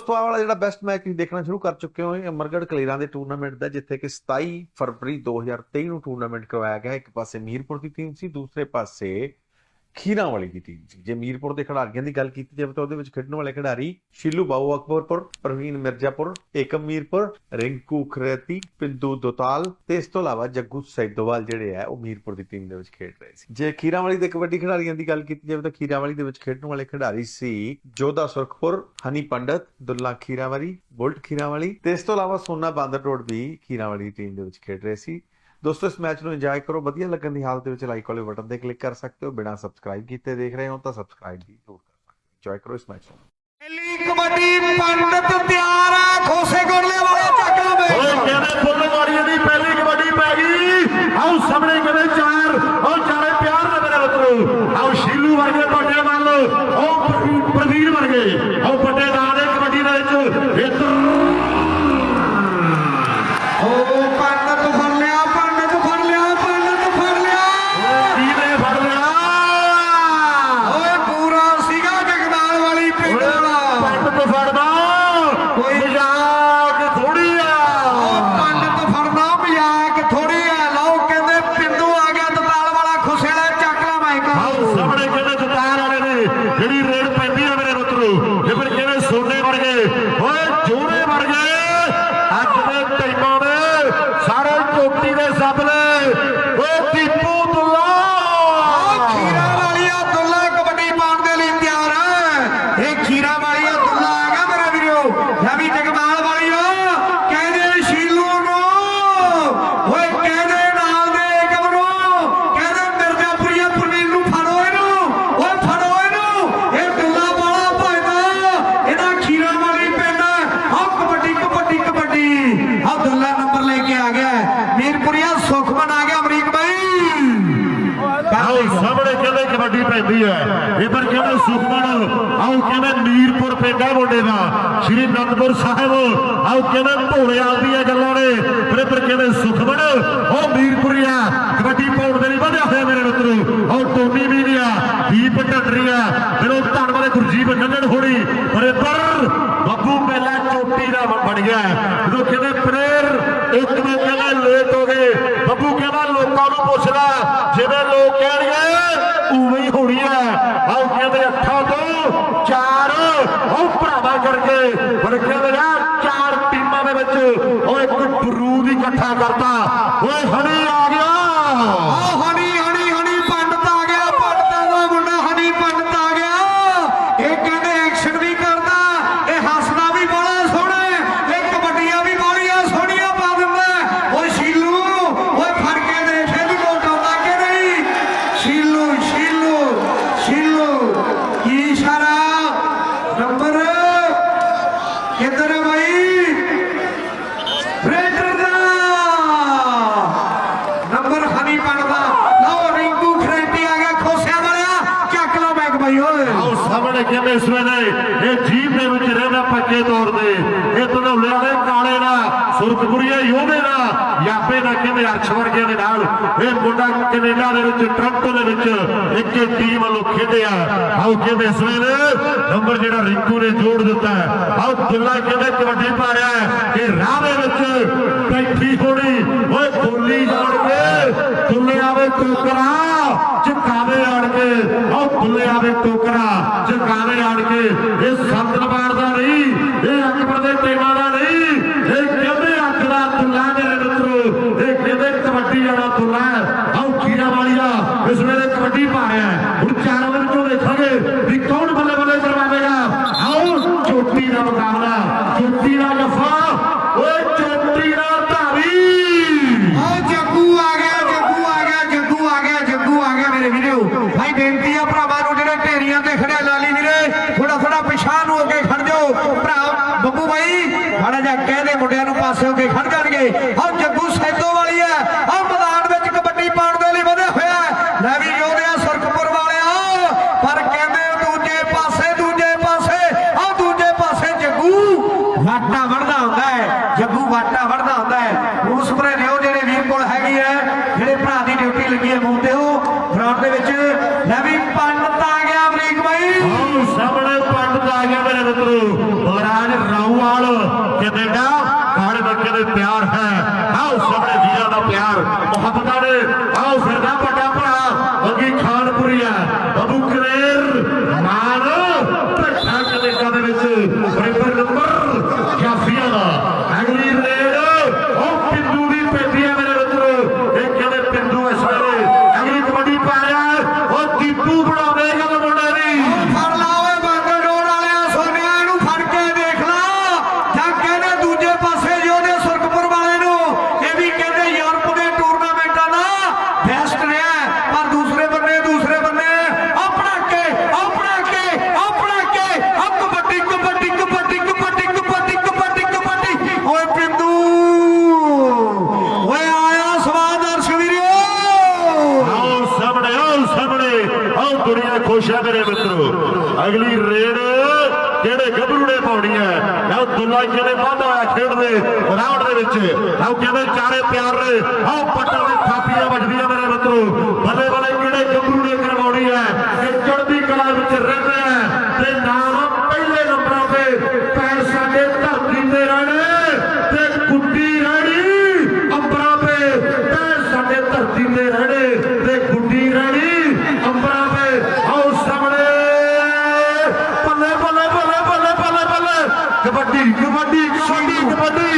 ਉਸ ਤੋਂ ਵਾਲਾ ਜਿਹੜਾ ਬੈਸਟ ਮੈਚ ਤੁਸੀਂ ਦੇਖਣਾ ਸ਼ੁਰੂ ਕਰ ਚੁੱਕੇ ਹੋ, ਇਹ ਅਮਰਗੜ੍ਹ ਕਲੇਰਾਂ ਦੇ ਟੂਰਨਾਮੈਂਟ ਦਾ, ਜਿੱਥੇ ਕਿ 27 ਫਰਵਰੀ 2023 ਨੂੰ ਟੂਰਨਾਮੈਂਟ ਕਰਵਾਇਆ ਗਿਆ। ਇੱਕ ਪਾਸੇ ਮੀਰਪੁਰ ਦੀ ਟੀਮ ਸੀ, ਦੂਸਰੇ ਪਾਸੇ ਖੀਰਾਂ ਵਾਲੀ ਦੀ ਟੀਮ ਸੀ। ਜੇ ਮੀਰਪੁਰ ਦੇ ਖਿਡਾਰੀਆਂ ਦੀ ਗੱਲ ਕੀਤੀ ਜਾਵੇ ਤਾਂ ਉਹਦੇ ਵਿੱਚ ਖੇਡਣ ਵਾਲੇ ਖਿਡਾਰੀ ਸ਼ੀਲੂ ਬਾਊ ਅਕਬਰਪੁਰ, ਪ੍ਰਵੀਨ ਮਿਰਜ਼ਾਪੁਰ, ਏਕਮ ਮੀਰਪੁਰ, ਰਿੰਕੂ ਖਰੇਤੀ, ਪਿੰਦੂ ਦੋਤਾਲ ਤੇ ਇਸ ਤੋਂ ਇਲਾਵਾ ਜੱਗੂ ਸੈਦੋਵਾਲ ਜਿਹੜੇ ਆ, ਉਹ ਮੀਰਪੁਰ ਦੀ ਟੀਮ ਦੇ ਵਿੱਚ ਖੇਡ ਰਹੇ ਸੀ। ਜੇ ਖੀਰਾਂ ਵਾਲੀ ਦੇ ਕਬੱਡੀ ਖਿਡਾਰੀਆਂ ਦੀ ਗੱਲ ਕੀਤੀ ਜਾਵੇ ਤਾਂ ਖੀਰਾਂ ਵਾਲੀ ਦੇ ਵਿੱਚ ਖੇਡਣ ਵਾਲੇ ਖਿਡਾਰੀ ਸੀ ਜੋਧਾ ਸੁਰਖਪੁਰ, ਹਨੀ ਪੰਡਤ, ਦੁੱਲਾ ਖੀਰਾਵਾਲੀ, ਬੁਲਟ ਖੀਰਾਵਾਲੀ ਤੇ ਇਸ ਤੋਂ ਇਲਾਵਾ ਸੋਨਾ ਬਾਂਦਰ ਰੋਡ ਵੀ ਖੀਰਾਵਾਲੀ ਦੀ ਟੀਮ ਦੇ ਵਿੱਚ ਖੇਡ ਰਹੇ ਸੀ। ਦੋਸਤੋ ਇਸ ਮੈਚ ਨੂੰ ਇੰਜੋਏ ਕਰੋ। ਵਧੀਆ ਲੱਗਣ ਦੀ ਹਾਲਤ ਦੇ ਵਿੱਚ ਲਾਈਕ ਵਾਲੇ ਬਟਨ ਤੇ ਕਲਿੱਕ ਕਰ ਸਕਦੇ ਹੋ। ਬਿਨਾਂ ਸਬਸਕ੍ਰਾਈਬ ਕੀਤੇ ਦੇਖ ਰਹੇ ਹੋ ਤਾਂ ਸਬਸਕ੍ਰਾਈਬ ਵੀ ਜ਼ਰੂਰ ਕਰ ਸਕਦੇ ਹੋ। ਇੰਜੋਏ ਕਰੋ ਇਸ ਮੈਚ ਨੂੰ। ਪਹਿਲੀ ਕਬੱਡੀ ਪੰਡਤ ਤਿਆਰ ਆ। ਖੋਸੇ ਗੁਰਲੇ ਵਾਲੇ ਚੱਕਰਾਂ ਓਏ ਵਿੱਚ ਕਹਿੰਦੇ ਫੁੱਲ ਮਾਰੀ ਦੀ ਪਹਿਲੀ ਕਬੱਡੀ ਪੈ ਗਈ। ਆਓ ਸਾਹਮਣੇ ਕਹਿੰਦੇ ਚਾਰ। ਆਓ ਚਾਰੇ ਪਿਆਰ ਦੇ ਮੇਰੇ ਮਿੱਤਰੋ। ਆਓ ਸ਼ੀਲੂ ਵਰਗੇ ਵੱਡੇ ਮੰਨ ਲਓ ਆਓ ਪ੍ਰਵੀਨ- ਪ੍ਰਵੀਨ ਵਰਗੇ। ਆਓ ਵੱਡੇ ਨਾਂ ਦੇ ਕਬੱਡੀ ਦੇ ਵਿੱਚ ਇੱਧਰ ਓ ਪੰਡਤ ਫੜ ਲਿਆ ਪੰਡਤ ਫੜ ਲਿਆ ਪੰਡਤ ਫੜ ਲਿਆ ਕੀਨੇ ਫੜ ਲਿਆ ਓਏ ਪੂਰਾ ਸੀਗਾ ਜਗਦਾਲ ਵਾਲੀ ਪਿੰਡ ਵਾਲਾ ਪੰਡਤ ਫੜਦਾ ਕੋਈ- ਮਜ਼ਾਕ ਥੋੜੀ ਆ ਓ ਪੰਡਤ ਫੜਨਾ ਮਜ਼ਾਕ ਥੋੜੀ ਆ ਲਓ ਕਹਿੰਦੇ ਪਿੰਡੂ ਆ ਗਿਆ ਦਤਾਲ ਵਾਲਾ ਖੁਸੇ ਵਾਲਾ ਚੱਕ ਲਾ ਮਾਈਕਾ ਆਓ ਸਾਹਮਣੇ ਕਹਿੰਦੇ ਜਤਾਰ ਵਾਲੇ ਨੇ ਜਿਹੜੀ ਰੇਡ ਪੈਂਦੀ ਆ ਮੇਰੇ ਮਿੱਤਰੋ ਇਹ ਫਿਰ ਕਹਿੰਦੇ ਸੋਨੇ ਵਰਗੇ ਓਏ ਜੋੜੇ ਵਰਗੇ ਅੱਜ ਦੇ ਟਾਈਮਾਂ ਦੇ ਸਾਰੇ ਚੋਟੀ ਦੇ ਸੱਪ ਨੇ ਓਏ ਦੀਪੂ ਦੁੱਲਾ ਓ ਖੀਰਾ ਵਾਲੀਆ ਦੁੱਲਾ ਕਬੱਡੀ ਪਾਉਣ ਦੇ ਲਈ ਤਿਆਰ ਹੈ ਇਹ ਖੀਰਾ ਵਾਲੀਆ ਦੁੱਲਾ ਆ ਗਿਆ ਮੇਰੇ ਵੀਰੋ ਲੈ ਵੀ ਜਗਮਾਲ ਵਾਲੀਆ ਕਹਿੰਦੇ ਸ਼ੀਲੂ ਨੂੰ ਓਏ ਕਹਿੰਦੇ ਨਾਲ ਦੇ ਏਕਮ ਨੂੰ ਕਹਿੰਦੇ ਮਿਰਜ਼ਾਪੁਰੀਆ ਪ੍ਰਵੀਨ ਨੂੰ ਫੜੋ ਇਹਨੂੰ ਓਏ ਫੜੋ ਇਹਨੂੰ ਇਹ ਦੁੱਲਾ ਵਾਲਾ ਭਜਦਾ ਇਹਦਾ ਖੀਰਾ ਵਾਲੀ ਪਿੰਡ ਆ ਕਬੱਡੀ ਕਬੱਡੀ ਕਬੱਡੀ ਆ ਦੁੱਲਾ ਨੰਬਰ ਲੈ ਕੇ ਆ ਗਿਆ ਮੀਰਪੁਰੀਆ ਸੁਖਮਨ ਆ ਗਿਆ ਅਮਰੀਕ ਬਾਈ ਆਓ ਸਾਹਮਣੇ ਕਹਿੰਦੇ ਕਬੱਡੀ ਪੈਂਦੀ ਹੈ। ਇਹ ਪਰ ਕਹਿੰਦੇ ਸੁਖਮਨ, ਆਓ ਮੀਰਪੁਰ ਪੈਂਦਾ ਮੁੰਡੇ ਦਾ, ਸ਼੍ਰੀ ਅਨੰਦਪੁਰ ਸਾਹਿਬ। ਆਓ ਕਹਿੰਦੇ ਭੋਲਿਆਂ ਦੀਆਂ ਗੱਲਾਂ ਨੇ। ਪਰ ਪਰ ਕਹਿੰਦੇ ਉਹ ਮੀਰਪੁਰੀਆ ਕਬੱਡੀ ਪਾਉਣ ਦੇ ਲਈ ਵਧਿਆ ਹੋਇਆ ਮੇਰੇ ਮਿੱਤਰੋ। ਆਓ ਟੋਨੀ ਵੀ ਗਿਆ ਦੀਪ ਢੱਡਰੀਆ ਮੇਰੇ ਧੰਨ ਵਾਲੇ ਗੁਰਜੀਤ ਨੰਨਣ ਹੋਣੀ। ਪਰ ਇਹ ਬੱਬੂ ਪਹਿਲਾ ਚੋਟੀ ਦਾ ਬਣ ਗਿਆ। ਜਦੋਂ ਕਹਿੰਦੇ ਪ੍ਰੇਰ ਇੱਕ ਨੂੰ ਕਹਿੰਦਾ ਲੇਟ ਹੋ ਗਏ, ਬੱਬੂ ਕਹਿੰਦਾ ਲੋਕਾਂ ਨੂੰ ਪੁੱਛਦਾ ਲੈ ਜਿਵੇਂ ਲੋਕ ਕਹਿਣਗੇ ਉਵੇਂ ਹੀ ਹੋਣੀ ਹੈ। ਆਓ ਕਹਿੰਦੇ ਅੱਠਾਂ ਤੋਂ ਚਾਰ, ਉਹ ਭਰਾਵਾ ਕਰਕੇ ਪਰ ਕਹਿੰਦੇ ਯਾਰ ਚਾਰ ਟੀਮਾਂ ਦੇ ਵਿੱਚ ਉਹ ਇੱਕ ਬਰੂਦ ਇਕੱਠਾ ਕਰਤਾ ਓਏ ਹਣੀ ਆ ਗਿਆ ਆ ਹਣੀ ਹਣੀ ਹਣੀ ਪੰਡਤ ਆ ਗਿਆ ਪੰਡਤਾਂ ਦਾ ਮੁੰਡਾ ਹਣੀ ਪੰਡਤ ਆ ਗਿਆ ਇਹ ਕਹਿੰਦੇ ਐਕਸ਼ਨ ਵੀ ਕਰਦਾ ਇਹ ਹੱਸਦਾ ਵੀ ਬੜਾ ਸੋਹਣਾ ਹੈ। ਇਹ ਕਬੱਡੀਆਂ ਵੀ ਬੜੀਆਂ ਸੋਹਣੀਆਂ ਪਾ ਦਿੰਦਾ ਓਏ ਸ਼ੀਲੂ ਓਏ ਫੜ ਕੇ ਦੇਖ ਇਹ ਵੀ ਲੋਟ ਆਉਂਦਾ ਕਿ ਨਹੀਂ ਸ਼ੀਲੂ ਸ਼ੀਲੂ ਸ਼ੀਲੂ ਕੀ ਇਸ਼ਾਰਾ ਨੰਬਰ ਕਿੱਧਰ ਹੈ ਬਾਈ ਬ੍ਰੇਟਰ ਦਾ ਨੰਬਰ ਹਨੀ ਬਣਦਾ ਲਓ ਰਿੰਕੂ ਖਰੇਟੀ ਆ ਗਿਆ ਖੋਸਿਆਂ ਵਾਲਿਆ ਚੱਕ ਲਓ ਬੈਗ ਬਾਈ ਓਏ ਆਓ ਸਾਹਮਣੇ ਕਹਿੰਦੇ ਇਸ ਵੇਲੇ ਇਹ ਜੀਪ ਦੇ ਵਿੱਚ ਰਹਿੰਦਾ ਪੱਕੇ ਤੌਰ ਤੇ ਇਹ ਧਨੌਲੇ ਵਾਲੇ ਕਾਲੇ ਦਾ ਸੁਰਖਪੁਰੀਆ ਯੋਧੇ ਦਾ ਯਾਪੇ ਦਾ ਕਹਿੰਦੇ ਅਰਸ਼ ਵਰਗੇ ਦੇ ਨਾਲ ਇਹ ਮੁੰਡਾ ਕੈਨੇਡਾ ਦੇ ਵਿੱਚ, ਟ੍ਰਾਂਟੋ ਦੇ ਵਿੱਚ ਇੱਕ ਟੀਮ ਵੱਲੋਂ ਖੇਡਿਆ। ਆਓ ਕਹਿੰਦੇ ਇਸ ਵੇਲੇ। ਨੰਬਰ ਜਿਹੜਾ ਰਿੰਕੂ ਨੇ ਜੋੜ ਦਿੱਤਾ ਹੈ। ਆਓ ਦੁੱਲਾ ਕਹਿੰਦੇ ਕਬੱਡੀ ਪਾ ਰਿਹਾ ਹੈ ਕਿ ਰਾਹ ਦੇ ਵਿੱਚ ਬੈਠੀ ਹੋਣੀ। ਓਏ ਬੋਲੀ ਜਾਣ ਕੇ ਦੁੱਲੇ ਆਵੇ ਟੋਕਰਾ ਚਕਾਵੇ ਆਣ ਕੇ। ਆਓ ਦੁੱਲੇ ਆਵੇ ਟੋਕਰਾ ਚਕਾਵੇ ਆਣ ਕੇ। ਇਹ ਸੰਤ ਸੰਤਨਵਾਰ ਦਾ ਨਹੀਂ, ਇਹ ਅਕਬਰ ਦੇ ਟੇਮਾਂ ਦਾ ਨਹੀਂ ਇਹ ਕਹਿੰਦੇ ਅੱਖ ਦਾ ਦੁੱਲਾ ਮੇਰੇ ਮਿੱਤਰੋ ਇਹ ਕਹਿੰਦੇ ਕਬੱਡੀ ਵਾਲਾ ਦੁੱਲਾ ਹੈ। ਆਓ ਖੀਰਾ ਵਾਲੀਆ ਇਸ ਵੇਲੇ ਕਬੱਡੀ ਪਾ ਰਿਹਾ ਹੈ। ਹੁਣ ਚਾਰ ਵਜੇ ਤੋਂ ਦੇਖਾਂਗੇ ਵੀ ਕੌਣ ਬੱਲੇ ਬੱਲੇ ਕਰਵਾਵੇਗਾ ਆਓ ਚੋਟੀ ਦਾ ਮੁਕਾਬਲਾ ਚੋਟੀ ਦਾ ਜਫਾ ਓਏ ਚੋਟੀ ਦਾ ਧਾਵੀ ਓ ਜੱਗੂ ਆ ਗਿਆ ਜੱਗੂ ਆ ਗਿਆ ਜੱਗੂ ਆ ਗਿਆ ਜੱਗੂ ਆ ਗਿਆ ਮੇਰੇ ਵੀਰੋ ਭਾਈ ਬੇਨਤੀ ਆ ਭਰਾਵਾਂ ਨੂੰ ਜਿਹੜੇ ਢੇਰੀਆਂ ਤੇ ਖੜੇ ਲਾਲੀ ਵੀਰੇ ਥੋੜਾ ਥੋੜਾ ਪਿਛਾਂ ਨੂੰ ਹੋ ਕੇ ਖੜ ਜਾਓ ਭਰਾ ਬੱਬੂ ਭਾਈ ਮਾੜਾ ਜਿਹਾ ਕਹਿੰਦੇ ਮੁੰਡਿਆਂ ਨੂੰ ਪਾਸੇ ਹੋ ਕੇ ਖੜ ਜਾਣਗੇ। ਆਹ ਜੱਗੂ ਸੈਦੋ ਵਾਲੀ ਹੈ।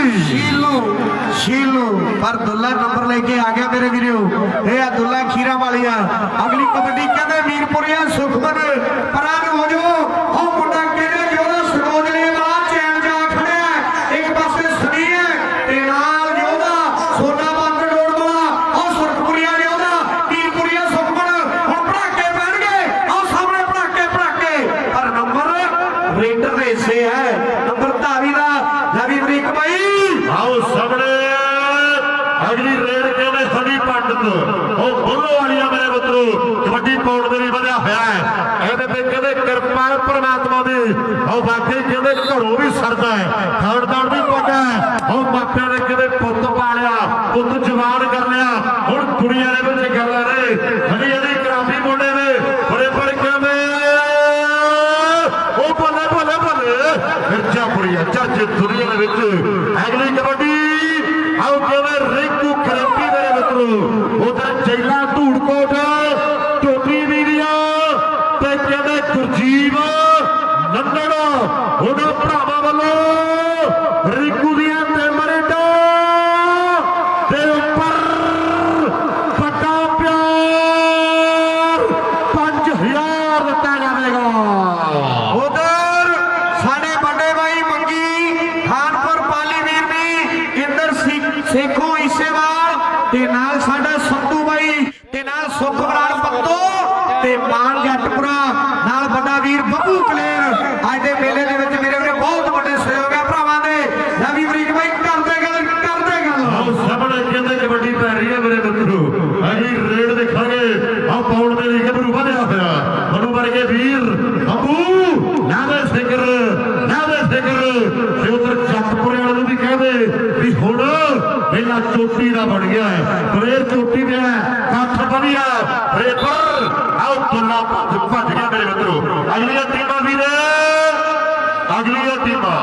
ਸ਼ੀਲੂ ਸ਼ੀਲੂ, ਪਰ ਦੁੱਲਾ ਨੰਬਰ ਲੈ ਕੇ ਆ ਗਿਆ ਮੇਰੇ ਵੀਰੋ। ਇਹ ਆ ਦੁੱਲਾ ਖੀਰਾ ਵਾਲੀਆ। ਅਗਲੀ ਕਬੱਡੀ ਕਹਿੰਦੇ ਮੀਰਪੁਰੀਆ ਸੁਖਮਨ, ਪਰਾਂ ਨੂੰ ਹੋ ਜਾਓ, ਉਹ ਮੁੰਡਾ ਕਹਿੰਦੇ ਜਿਹੜਾ ਸਰੋਜਲੇ ਵਾਲਾ ਚੈਨ ਜਾ ਖੜਿਆ ਇੱਕ ਪਾਸੇ ਸਨੀ ਤੇ ਨਾਲ ਜੋਦਾ ਸੋਨਾ ਬੰਦ ਡੋੜ ਵਾਲਾ, ਉਹ ਸੁਰਖਪੁਰੀਆ ਜੋਦਾ ਮੀਰਪੁਰੀਆ ਸੁਖਮਨ। ਹੁਣ ਪੜਾਕੇ ਪੈਣਗੇ ਆਹ ਸਾਹਮਣੇ ਪੜਾਕੇ ਪੜਾਕੇ ਪਰ ਨੰਬਰ ਰੇਡਰ ਦੇ ਹਿੱਸੇ ਹੈ, ਨੰਬਰ ਧਾਰੀ ਦਾ ਨਵੀ ਬ੍ਰਿਕ ਆਓ ਸਾਹਮਣੇ। ਅਗਲੀ ਰੇਡ ਕਹਿੰਦੇ ਹਨੀ ਪੰਡਤ? ਉਹ ਬੁੱਲੋ ਵਾਲੀਆ ਮੇਰੇ ਮਿੱਤਰੋ। ਕਬੱਡੀ ਪਾਉਣ ਦੇ ਲਈ ਵਧਿਆ ਹੋਇਆ ਹੈ। ਇਹਦੇ ਤੇ ਕਹਿੰਦੇ ਕਿਰਪਾ ਹੈ ਦੀ। ਉਹ ਬਾਕੀ ਕਹਿੰਦੇ ਘਰੋਂ ਵੀ ਸਰਦਾ ਹੈ। ਖਾਣ ਵੀ ਪੱਕਾ ਹੈ। ਉਹ ਮਾਪਿਆਂ ਨੇ ਕਹਿੰਦੇ ਪੁੱਤ ਪਾਲਿਆ, ਪੁੱਤ ਜਵਾਨ ਕਰ ਲਿਆ। ਹੁਣ ਦੁਨੀਆ ਦੇ ਵਿੱਚ ਗੱਲਾਂ ਨੇ ਹਨੀ ਹਨੀ ਕਰਾਫੀ ਮੁੰਡੇ ਨੇ ਬੜੇ ਬੜੇ ਕਹਿੰਦੇ ਉਹ ਬੱਲੇ ਬੱਲੇ ਬੱਲੇ। ਮਿਰਜ਼ਾਪੁਰੀਆ ਚਰਚ ਦੁਨੀਆ ਦੇ ਵਿੱਚ ਅਗਲੀ ਕਬੱਡੀ ਆਓ ਕਹਿੰਦੇ ਰਿੰਕੂ ਖਰੰਪੀ ਮੇਰੇ ਮਿੱਤਰੋ ਉਧਰ ਜੈਲਾ ਧੂੜਕੋਟ ਟੋਪੀ ਵੀਰੀਆ ਤੇ ਕਹਿੰਦੇ ਗੁਰਜੀਵ ਨੰਦੜ ਉਹਨਾਂ ਭਰਾਵਾਂ ਵੱਲੋਂ ਰਿੰਕੂ ਦੀਆਂ ਤੇ ਮਰੇਡਾ ਤੇ ਉੱਪਰ ਵੱਡਾ ਪਿਆਰ 5000 ਦਿੱਤਾ ਜਾਵੇਗਾ ਉਧਰ ਸਾਡੇ ਵੱਡੇ ਭਾਈ ਮੰਗੀ ਖਾਨਪੁਰ ਪਾਲੀ ਵੀਰ ਨੇ ਇੰਦਰ ਸਿੰਘ ਸੇਖੋਂ ਇਸੇਵਾਲ ਤੇ ਨਾਲ ਸਾਡਾ ਸੰਧੂ ਬਾਈ ਤੇ ਨਾਲ ਸੁਖਬਰਾੜ ਪੱਤੋ ਤੇ ਮਾਨ ਜੱਟਪੁਰਾ ਨਾਲ ਵੱਡਾ ਵੀਰ ਬੱਬੂ ਕਲੇਰ ਅੱਜ ਦੇ ਮੇਲੇ ਦੇ ਵਿੱਚ ਮੇਰੇ ਵੀਰੇ ਬਹੁਤ ਵੱਡੇ ਸਹਿਯੋਗ ਹੈ ਭਰਾਵਾਂ ਦੇ ਨਵੀਂ ਬਰੀਕ ਬਾਈ ਕਰਦੇ ਗੱਲ ਕਰਦੇ ਗੱਲ ਆਓ ਸਾਹਮਣੇ ਕਹਿੰਦੇ ਕਬੱਡੀ ਪੈ ਰਹੀ ਹੈ ਮੇਰੇ ਮਿੱਤਰੋ ਅਜੀ ਰੇਡ ਦੇਖਾਂਗੇ ਆ ਪਾਉਣ ਦੇ ਲਈ ਗੱਭਰੂ ਵਧਿਆ ਹੋਇਆ ਮਨੂ ਵਰਗੇ ਵੀਰ ਅੱਬੂ ਨਾਵੇ ਸਿਕਰ ਨਾਵੇ ਸਿਕਰ ਤੇ ਉਧਰ ਜੱਟਪੁਰੇ ਵਾਲੇ ਨੂੰ ਵੀ ਕਹਿੰਦੇ ਵੀ ਹੁਣ ਪਹਿਲਾਂ ਚੋਟੀ ਦਾ ਬਣ ਗਿਆ ਹੈ ਫਰੇਰ ਚੋਟੀ ਦੇ ਕੱਠ ਵਧੀਆ ਆਓ ਤੁਲਾ ਭੱਜ ਗਿਆ ਮੇਰੇ ਮਿੱਤਰੋ। ਅਗਲੀਆਂ ਟੀਮਾਂ ਵੀਰੇ। ਅਗਲੀਆਂ ਟੀਮਾਂ।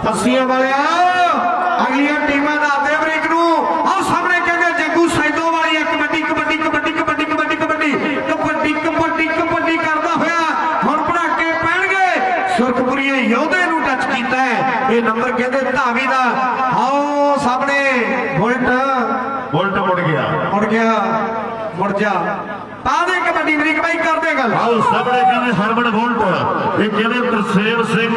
ਫਸੀਆਂ ਵਾਲਿਆ। ਅਗਲੀਆਂ ਟੀਮਾਂ ਦਾ ਦੇ ਨੂੰ। ਆਹ ਸਾਹਮਣੇ ਕਹਿੰਦੇ ਜੱਗੂ ਸੈਦੋ ਵਾਲੀ ਇੱਕ ਕਬੱਡੀ ਕਬੱਡੀ ਕਬੱਡੀ ਕਬੱਡੀ ਕਬੱਡੀ ਕਬੱਡੀ। ਕਬੱਡੀ ਕਬੱਡੀ ਕਬੱਡੀ ਕਰਦਾ ਹੋਇਆ। ਹੁਣ ਪੜਾਕੇ ਪੈਣਗੇ। ਸੁਰਖਪੁਰੀਏ ਯੋਧੇ ਨੂੰ ਟੱਚ ਕੀਤਾ ਹੈ। ਇਹ ਨੰਬਰ ਕਹਿੰਦੇ ਧਾਵੀ ਦਾ ਆਓ ਸਾਹਮਣੇ ਬੁਲਟ ਉਲਟ ਮੁੜ ਗਿਆ ਮੁੜ ਗਿਆ ਮੁੜ ਜਾ ਪਾ ਦੇ ਕਬੱਡੀ ਬ੍ਰੇਕ ਬਾਈ ਕਰਦੇ ਗੱਲ ਆਓ ਸਾਹਮਣੇ ਕਹਿੰਦੇ ਹਰਮਨ ਵੋਲਟ ਇਹ ਕਹਿੰਦੇ ਤਰਸੇਮ ਸਿੰਘ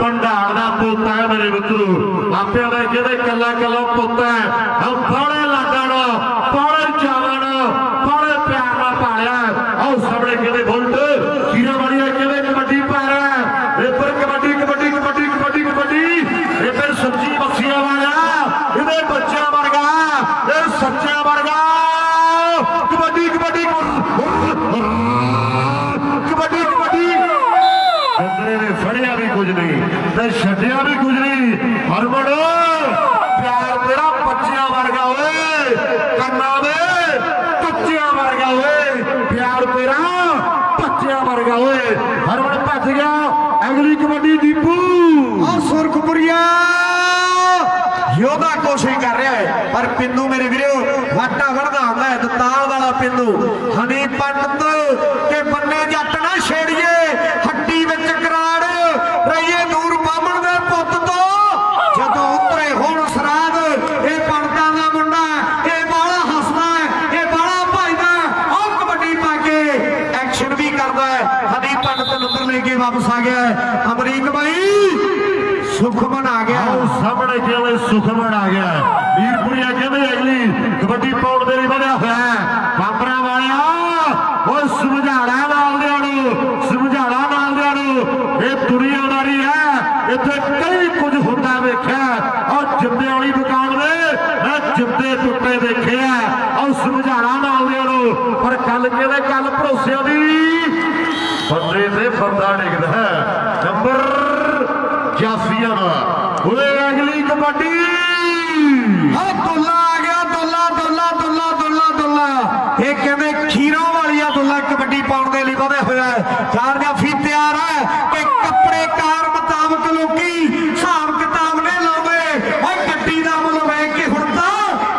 ਪੰਡਾਲ ਦਾ ਪੋਤਾ ਹੈ ਮੇਰੇ ਮਿੱਤਰੋ। ਆਪਿਆਂ ਦਾ ਕਹਿੰਦੇ ਕੱਲਾ ਕੱਲਾ ਪੁੱਤ ਹੈ। ਆਓ ਬਾਲੇ ਲਾਡਾਂ ਨਾਲ ਬਾਲੇ ਚਾਵਾਂ ਨਾਲ ਬਾਲੇ ਪਿਆਰ ਨਾਲ ਪਾਲਿਆ ਆਓ ਸਾਹਮਣੇ ਕਹਿੰਦੇ ਵੋਲਟ ਖੀਰਾ ਵਾਲੀਆ ਕਹਿੰਦੇ ਕਬੱਡੀ ਪਾ ਰਿਹਾ। ਇਹ ਪਰ ਕਬੱਡੀ ਕਬੱਡੀ ਕਬੱਡੀ ਕਬੱਡੀ ਕਬੱਡੀ। ਇਹ ਫਿਰ ਸੱਚੀ ਮੱਛੀਆਂ ਵਾਲਾ ਇਹਦੇ ਬੱਚਿਆਂ ਵਰਗਾ ਇਹ ਸੱਚਿਆਂ ਵਰਗਾ ਕਬੱਡੀ ਕਬੱਡੀ ਕਬੱਡੀ ਕਬੱਡੀ ਅੰਦਰੇ ਨੇ ਫੜਿਆ ਵੀ ਕੁਝ ਨਹੀਂ ਤੇ ਛੱਡਿਆ ਵੀ ਕੁਝ ਨਹੀਂ ਹਰਮਨ ਪਿਆਰ ਤੇਰਾ ਬੱਚਿਆਂ ਵਰਗਾ ਓਏ ਕੰਨਾਂ ਦੇ ਕੱਚਿਆਂ ਵਰਗਾ ਓਏ ਪਿਆਰ ਤੇਰਾ ਬੱਚਿਆਂ ਵਰਗਾ ਓਏ ਹਰਮਨ ਭੱਜ ਗਿਆ ਅਗਲੀ ਅਗਲੀ ਕਬੱਡੀ ਦੀਪੂ ਆ ਸੁਰਖਪੁਰੀਆ ਯੋਧਾ ਕੋਸ਼ਿਸ਼ ਕਰ ਰਿਹਾ ਪਿੰਦੂ ਮੇਰੇ ਵੀਰੋ ਵਾਟਾ ਵੜਦਾ ਹੁੰਦਾ ਹੈ ਦਤਾਲ ਵਾਲਾ ਪਿੰਦੂ ਹਨੀ ਪੰਡਤ ਕੇ ਬੰਨੇ ਜੱਟ ਨਾ ਛੇੜੀਏ ਹੱਡੀ ਵਿੱਚ ਕਰਾੜ ਰਹੀਏ ਦੂਰ ਬਾਹਮਣ ਦੇ ਪੁੱਤ ਤੋਂ। ਜਦੋਂ ਉਤਰੇ ਹੋਣ ਸਰਾਧ ਇਹ ਪੰਡਤਾਂ ਦਾ ਮੁੰਡਾ ਇਹ ਬਾਲਾ ਹੱਸਦਾ ਹੈ, ਇਹ ਬਾਲਾ ਭਜਦਾ ਉਹ ਕਬੱਡੀ ਪਾ ਕੇ ਐਕਸ਼ਨ ਵੀ ਕਰਦਾ ਹੈ। ਹਨੀ ਪੰਡਤ ਨੰਬਰ ਲੈ ਕੇ ਵਾਪਸ ਆ ਗਿਆ ਅਮਰੀਕ ਬਾਈ ਸੁਖਮਨ ਆ ਗਿਆ। ਆਓ ਸਾਹਮਣੇ ਕਹਿੰਦੇ ਸੁਖਮਨ ਆ ਗਿਆ ਵੀਰਪੁਰੀਆ ਕਹਿੰਦੇ ਅਗਲੀ ਕਬੱਡੀ ਪਾਉਣ ਦੇ ਲਈ ਵਧਿਆ ਹੋਇਆ ਹੈ ਬਾਂਬਰਾ ਵਾਲਿਆ ਓਏ ਸਮਝਾਣਾ ਨਾਲ ਦਿਆਂ ਨੂੰ ਸਮਝਾਣਾ ਨਾਲ ਦਿਆਂ ਨੂੰ ਇਹ ਦੁਨੀਆਦਾਰੀ ਹੈ ਇੱਥੇ ਕਈ ਕੁਝ ਹੁੰਦਾ ਵੇਖਿਆ ਔਰ ਜਿੰਦੇ ਵਾਲੀ ਦੁਕਾਨ ਦੇ ਮੈਂ ਜਿੰਦੇ ਟੁੱਟੇ ਦੇਖੇ ਆ ਔਰ ਸਮਝਾਣਾ ਨਾਲ ਦਿਆਂ ਨੂੰ ਪਰ ਗੱਲ ਕਹਿੰਦੇ ਗੱਲ ਭਰੋਸਿਆਂ ਦੀ ਬੰਦੇ ਤੇ ਬੰਦਾ ਡਿੱਗਦਾ ਹੈ ਨੰਬਰ ਜਾਫੀਆ ਦਾ ਓਏ ਅਗਲੀ ਕਬੱਡੀ ਆ ਦੁੱਲਾ ਆ ਗਿਆ ਦੁੱਲਾ ਦੁੱਲਾ ਦੁੱਲਾ ਦੁੱਲਾ ਦੁੱਲਾ ਇਹ ਕਹਿੰਦੇ ਖੀਰਾਂ ਵਾਲੀਆ ਦੁੱਲਾ ਕਬੱਡੀ ਪਾਉਣ ਦੇ ਲਈ ਵਧੇ ਹੋਇਆ ਹੈ ਚਾਰ ਜਾਫੀ ਤਿਆਰ ਹੈ ਕਿ ਕੱਪੜੇ ਕਾਰ ਮੁਤਾਬਕ ਲੋਕੀ ਹਿਸਾਬ ਕਿਤਾਬ ਨੇ ਲਾਉਂਦੇ ਓਏ ਗੱਡੀ ਦਾ ਮੁੱਲ ਵੇਖ ਕੇ ਹੁਣ ਤਾਂ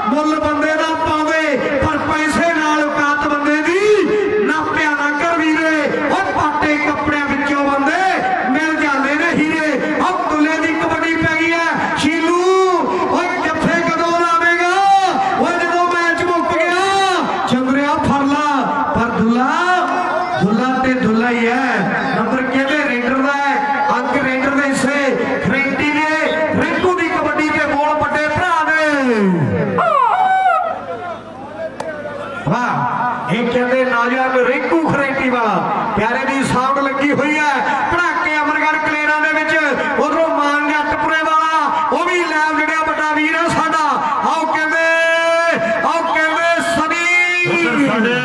ਮੁੱਲ ਬੰਦੇ ਦਾ ਪਾਉਂਦੇ ਪਰ ਪੈਸੇ ਨਾਲ ਔਕਾਤ ਬੰਦੇ ਦੀ ਨਾ ਪਿਆਰਾ ਕਰ ਵੀਰੇ ਓਏ ਪਾਟੇ ਕੱਪੜਿਆਂ ਵਿੱਚੋਂ ਬੰਦੇ ਮਿਲ ਜਾਂਦੇ ਨੇ ਹੀਰੇ ਉਹ ਦੁੱਲੇ ਦੀ ਕਬੱਡੀ ਪੈ ਗਈ ਹੈ ਸ਼ੀਲੂ ਓਏ ਜੱਫੇ ਕਦੋਂ ਲਾਵੇਂਗਾ ਓਏ ਜਦੋਂ ਮੈਚ ਮੁੱਕ ਗਿਆ ਚੰਦਰਿਆ ਫਰਲਾ ਪਰ ਦੁੱਲਾ ਦੁੱਲਾ ਤੇ ਦੁੱਲਾ ਹੀ ਹੈ ਨੰਬਰ ਕਹਿੰਦੇ ਰੇਡਰ ਦਾ ਹੈ ਅੰਕ ਰੇਡਰ ਦੇ ਹਿੱਸੇ ਫਰੈਂਟੀ ਨੇ ਰਿੰਕੂ ਦੀ ਕਬੱਡੀ ਦੇ ਬੋਲ ਵੱਡੇ ਭਰਾ ਨੇ ਵਾਹ ਇਹ ਕਹਿੰਦੇ ਨੌਜਵਾਨ ਰਿੰਕੂ ਖਰੇਟੀ ਵਾਲਾ। ਪਿਆਰੇ ਦੀ ਸਾਊਂਡ ਲੱਗੀ ਹੋਈ ਹੈ। ਪੜਾਕੇ ਅਮਰਗੜ ਕਲੇਰਾਂ ਦੇ ਵਿੱਚ, ਉਧਰੋਂ ਮਾਨ ਜੱਟਪੁਰੇ ਵਾਲਾ, ਉਹ ਵੀ ਲੈਬ ਜਿਹੜਾ ਵੱਡਾ ਵੀਰ ਹੈ ਸਾਡਾ। ਆਓ ਕਹਿੰਦੇ ਆਓ ਕਹਿੰਦੇ ਸਨੀ। ਸਾਡੇ